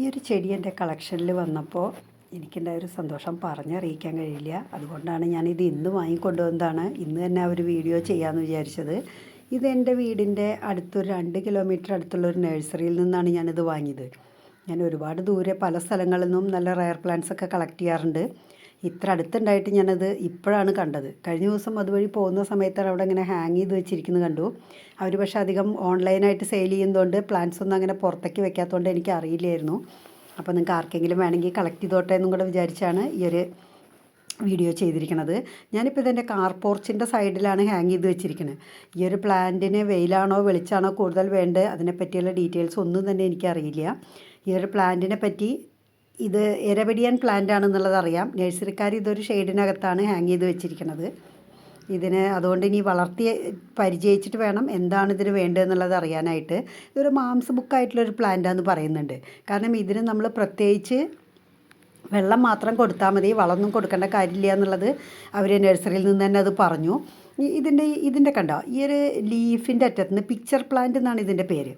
ഈ ഒരു ചെടി എന്റെ കളക്ഷനിൽ വന്നപ്പോൾ എനിക്കുണ്ടായ ഒരു സന്തോഷം പറഞ്ഞറിയിക്കാൻ കഴിയില്ല. അതുകൊണ്ടാണ് ഞാനിത് ഇന്ന് വാങ്ങിക്കൊണ്ടുവന്നതാണ്. ഇന്ന് തന്നെ ഒരു വീഡിയോ ചെയ്യാമെന്ന് വിചാരിച്ചത്. ഇത് എന്റെ വീടിന്റെ അടുത്തൊരു രണ്ട് കിലോമീറ്റർ അടുത്തുള്ള ഒരു നഴ്സറിയിൽ നിന്നാണ് ഞാനിത് വാങ്ങിയത്. ഞാൻ ഒരുപാട് ദൂരെ പല സ്ഥലങ്ങളിൽ നിന്നും നല്ല റയർ പ്ലാന്റ്സ് ഒക്കെ കളക്ട് ചെയ്യാറുണ്ട്. ഇത്ര അടുത്തുണ്ടായിട്ട് ഞാനത് ഇപ്പോഴാണ് കണ്ടത്. കഴിഞ്ഞ ദിവസം അതുവഴി പോകുന്ന സമയത്താണ് അവിടെ ഇങ്ങനെ ഹാങ് ചെയ്ത് വെച്ചിരിക്കുന്നത് കണ്ടു. അവർ പക്ഷേ അധികം ഓൺലൈനായിട്ട് സെയിൽ ചെയ്യുന്നതുകൊണ്ട് പ്ലാന്റ്സ് ഒന്നും അങ്ങനെ പുറത്തേക്ക് വെക്കാത്തതുകൊണ്ട് എനിക്ക് അറിയില്ലായിരുന്നു. അപ്പോൾ നിങ്ങൾക്ക് ആർക്കെങ്കിലും വേണമെങ്കിൽ കളക്ട് ചെയ്തോട്ടെ എന്നും കൂടെ വിചാരിച്ചാണ് ഈ ഒരു വീഡിയോ ചെയ്തിരിക്കുന്നത്. ഞാനിപ്പോൾ ഇതെന്റെ കാർ പോർച്ചിന്റെ സൈഡിലാണ് ഹാങ് ചെയ്ത് വെച്ചിരിക്കുന്നത്. ഈ ഒരു പ്ലാന്റിന് വെയിലാണോ വെളിച്ചാണോ കൂടുതൽ വേണ്ടത് അതിനെപ്പറ്റിയുള്ള ഡീറ്റെയിൽസ് ഒന്നും തന്നെ എനിക്കറിയില്ല ഈ ഒരു പ്ലാന്റിനെ പറ്റി ഇത് എരബഡിയൻ പ്ലാന്റ് ആണെന്നുള്ളത് അറിയാം. നഴ്സറിക്കാർ ഇതൊരു ഷെയ്ഡിനകത്താണ് ഹാങ് ചെയ്ത് വെച്ചിരിക്കുന്നത് ഇതിന് അതുകൊണ്ട് ഇനി വളർത്തി പരിചയിച്ചിട്ട് വേണം എന്താണ് ഇതിന് വേണ്ടതെന്നുള്ളത് അറിയാനായിട്ട്. ഇതൊരു മാംസ ബുക്കായിട്ടുള്ളൊരു പ്ലാന്റാന്ന് പറയുന്നുണ്ട്. കാരണം ഇതിന് നമ്മൾ പ്രത്യേകിച്ച് വെള്ളം മാത്രം കൊടുത്താൽ മതി വളമൊന്നും കൊടുക്കേണ്ട കാര്യമില്ല എന്നുള്ളത് അവർ നഴ്സറിയിൽ നിന്ന് തന്നെ അത് പറഞ്ഞു. ഇതിന്റെ ഇതിന്റെ കണ്ടോ? ഈ ഒരു ലീഫിന്റെ അറ്റത്ത് നിന്ന് പിക്ചർ പ്ലാന്റ് എന്നാണ് ഇതിന്റെ പേര്.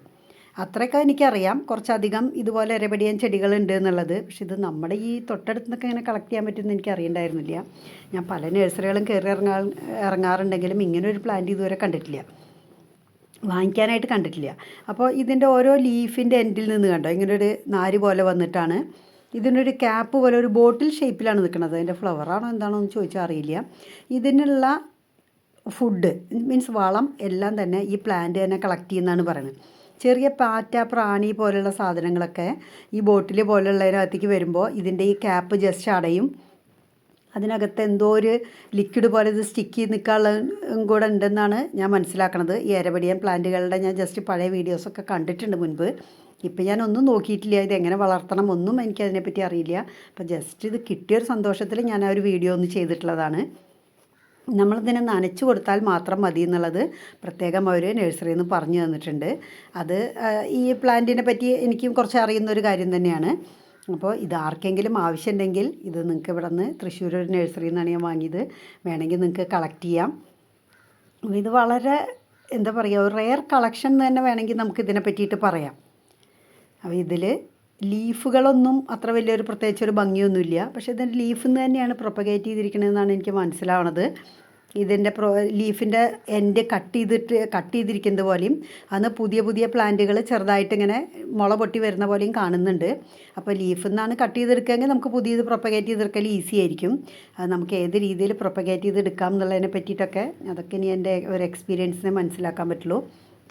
അത്രയൊക്കെ എനിക്കറിയാം. കുറച്ചധികം ഇതുപോലെ ഇരപടിയാൻ ചെടികളുണ്ട് എന്നുള്ളത്. പക്ഷെ ഇത് നമ്മുടെ ഈ തൊട്ടടുത്ത് നിന്നൊക്കെ ഇങ്ങനെ കളക്ട് ചെയ്യാൻ പറ്റുമെന്ന് എനിക്ക് അറിയണ്ടായിരുന്നില്ല ഞാൻ പല നഴ്സറികളും കയറി ഇറങ്ങാ ഇറങ്ങാറുണ്ടെങ്കിലും ഇങ്ങനെ ഒരു പ്ലാന്റ് ഇതുവരെ കണ്ടിട്ടില്ല. വാങ്ങിക്കാനായിട്ട് കണ്ടിട്ടില്ല. അപ്പോൾ ഇതിന്റെ ഓരോ ലീഫിന്റെ എൻഡിൽ നിന്ന് കണ്ടോ? ഇങ്ങനെ ഒരു നാര് പോലെ വന്നിട്ടാണ്. ഇതിനൊരു ക്യാപ്പ് പോലെ ഒരു ബോട്ടിൽ ഷേപ്പിലാണ് നിൽക്കുന്നത്. അതിന്റെ ഫ്ലവറാണോ എന്താണോ എന്ന് ചോദിച്ചാൽ അറിയില്ല. ഇതിനുള്ള ഫുഡ് മീൻസ് വളം എല്ലാം തന്നെ ഈ പ്ലാന്റ് തന്നെ കളക്ട് ചെയ്യുന്നതാണ് പറയുന്നത്. ചെറിയ പാറ്റ പ്രാണി പോലുള്ള സാധനങ്ങളൊക്കെ ഈ ബോട്ടിൽ പോലുള്ളതിനകത്തേക്ക് വരുമ്പോൾ ഇതിന്റെ ഈ ക്യാപ്പ് ജസ്റ്റ് അടയും. അതിനകത്ത് എന്തോ ഒരു ലിക്വിഡ് പോലെ ഇത് സ്റ്റിക്ക് നിൽക്കാനുള്ള കൂടെ ഉണ്ടെന്നാണ് ഞാൻ മനസ്സിലാക്കണത്. ഈ എരപടിയൻ പ്ലാന്റുകളുടെ ഞാൻ ജസ്റ്റ് പഴയ വീഡിയോസൊക്കെ കണ്ടിട്ടുണ്ട് മുൻപ്. ഇപ്പം ഞാൻ ഒന്നും നോക്കിയിട്ടില്ല. ഇത് എങ്ങനെ വളർത്തണം ഒന്നും എനിക്കതിനെപ്പറ്റി അറിയില്ല. അപ്പം ജസ്റ്റ് ഇത് കിട്ടിയൊരു സന്തോഷത്തിൽ ഞാൻ ആ ഒരു വീഡിയോ ഒന്ന് ചെയ്തിട്ടുള്ളതാണ്. നമ്മളിതിനെ നനച്ചു കൊടുത്താൽ മാത്രം മതി എന്നുള്ളത് പ്രത്യേകം അവർ നഴ്സറിയിൽ നിന്ന് പറഞ്ഞു തന്നിട്ടുണ്ട്. അത് ഈ പ്ലാന്റിനെ പറ്റി എനിക്കും കുറച്ച് അറിയുന്ന ഒരു കാര്യം തന്നെയാണ്. അപ്പോൾ ഇത് ആർക്കെങ്കിലും ആവശ്യമുണ്ടെങ്കിൽ ഇത് നിങ്ങൾക്ക് ഇവിടെ നിന്ന് തൃശ്ശൂർ ഒരു നഴ്സറിയിൽ നിന്നാണ് ഞാൻ വാങ്ങിയത്. വേണമെങ്കിൽ നിങ്ങൾക്ക് കളക്ട് ചെയ്യാം. ഇത് വളരെ എന്താ പറയുക ഒരു റെയർ കളക്ഷൻ തന്നെ വേണമെങ്കിൽ നമുക്ക് ഇതിനെ പറ്റിയിട്ട് പറയാം. അപ്പോൾ ഇതിൽ ലീഫുകളൊന്നും അത്ര വലിയൊരു പ്രത്യേകിച്ച് ഒരു ഭംഗിയൊന്നുമില്ല. പക്ഷേ ഇതിന്റെ ലീഫിൽ നിന്ന് തന്നെയാണ് പ്രൊപ്പഗേറ്റ് ചെയ്തിരിക്കണതെന്നാണ് എനിക്ക് മനസ്സിലാവണത്. ഇതിന്റെ പ്രോ ലീഫിന്റെ എൻഡ് കട്ട് ചെയ്തിട്ട് കട്ട് ചെയ്തിരിക്കുന്നത് പോലെയും അന്ന് പുതിയ പുതിയ പ്ലാന്റുകൾ ചെറുതായിട്ട് ഇങ്ങനെ മുള പൊട്ടി വരുന്ന പോലെയും കാണുന്നുണ്ട്. അപ്പോൾ ലീഫിൽ നിന്നാണ് കട്ട് ചെയ്തെടുക്കുകയെങ്കിൽ നമുക്ക് പുതിയത് പ്രൊപ്പഗേറ്റ് ചെയ്തെടുക്കൽ ഈസി ആയിരിക്കും. നമുക്ക് ഏത് രീതിയിൽ പ്രൊപ്പഗേറ്റ് ചെയ്തെടുക്കാം എന്നുള്ളതിനെ പറ്റിയിട്ടൊക്കെ അതൊക്കെ ഇനി എന്റെ ഒരു എക്സ്പീരിയൻസിനെ മനസ്സിലാക്കാൻ പറ്റുള്ളൂ.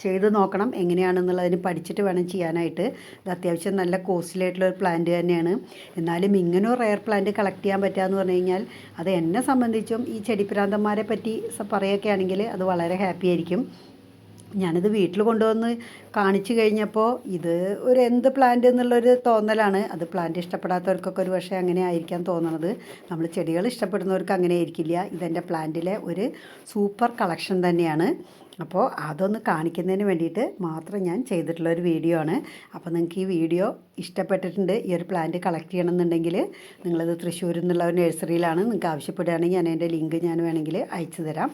ചെയ്ത് നോക്കണം എങ്ങനെയാണെന്നുള്ളതിന് പഠിച്ചിട്ട് വേണം ചെയ്യാനായിട്ട്. ഇത് അത്യാവശ്യം നല്ല കോസ്റ്റ്ലി ഒരു പ്ലാന്റ് തന്നെയാണ്. എന്നാലും ഇങ്ങനെ ഒരു റയർ പ്ലാന്റ് കളക്ട് ചെയ്യാൻ പറ്റുക എന്ന് പറഞ്ഞു കഴിഞ്ഞാൽ അത് എന്നെ സംബന്ധിച്ചും ഈ ചെടിപ്രാന്തന്മാരെ പറ്റി പറയുകയൊക്കെ ആണെങ്കിൽ അത് വളരെ ഹാപ്പി ആയിരിക്കും. ഞാനിത് വീട്ടിൽ കൊണ്ടുവന്ന് കാണിച്ചു കഴിഞ്ഞപ്പോൾ ഇത് ഒരു എന്ത് പ്ലാന്റ് എന്നുള്ളൊരു തോന്നലാണ്. അത് പ്ലാന്റ് ഇഷ്ടപ്പെടാത്തവർക്കൊക്കെ ഒരു പക്ഷേ അങ്ങനെ ആയിരിക്കാൻ തോന്നണത്. നമ്മൾ ചെടികൾ ഇഷ്ടപ്പെടുന്നവർക്ക് അങ്ങനെ ആയിരിക്കില്ല. ഇതെന്റെ പ്ലാന്റിലെ ഒരു സൂപ്പർ കളക്ഷൻ തന്നെയാണ്. അപ്പോൾ അതൊന്ന് കാണിക്കുന്നതിന് വേണ്ടിയിട്ട് മാത്രം ഞാൻ ചെയ്തിട്ടുള്ള ഒരു വീഡിയോ ആണ്. അപ്പോൾ നിങ്ങൾക്ക് ഈ വീഡിയോ ഇഷ്ടപ്പെട്ടിട്ടുണ്ട് ഈ ഒരു പ്ലാന്റ് കളക്ട് ചെയ്യണമെന്നുണ്ടെങ്കിൽ നിങ്ങളത് തൃശ്ശൂരിൽ നിന്നുള്ള ഒരു നഴ്സറിയിലാണ് നിങ്ങൾക്ക് ആവശ്യപ്പെടുകയാണെങ്കിൽ ഞാൻ എന്റെ ലിങ്ക് ഞാൻ വേണമെങ്കിൽ അയച്ചു തരാം.